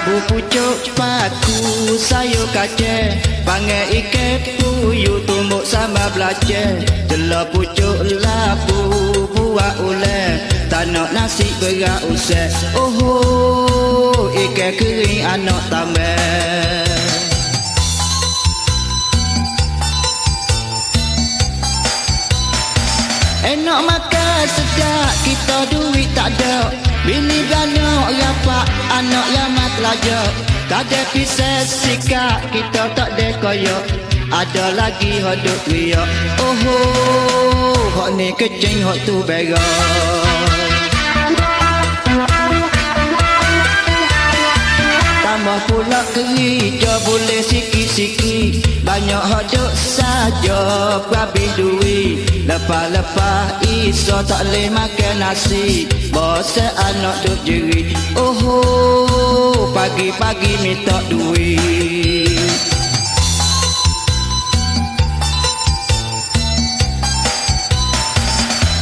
Labu pucuk paku sayur kace Pangai ike puyu tumbuk sama belace Jela pucuk labu buat ule Tanok nasi berat usai Oh, oh ike kering anak tambah. Enak makan sedap kita duit tak ada. Bini beranak rapat anak yang pelajar Tak ada pisah sikap kita tak ada koyok Ada lagi hodok riak Oh oh hok ni kecing hok tu berak Tambah pula kerja boleh sikit-sikit Banyak hodok saja Habis duit Lepas-lepas iso tak boleh makan nasi. Bosan anak duk jeri. Oh, oh pagi-pagi minta duit.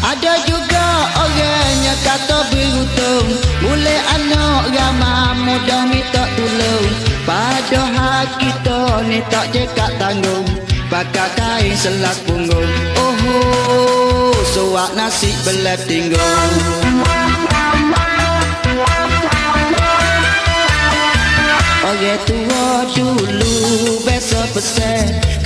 Ada juga orang yang kata beruntung. Boleh anak ramah mudah minta tolong. Padahal kita ni tak jekat tanggung. Pakai kain selas punggung. Oh, oh suak nasi belap tinggung tu lu besa pese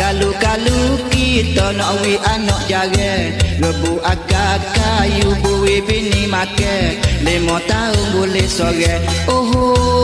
kalu kalu kita nak we anak jare lebu akak kayu buwe bini make lima tahun boleh sore oh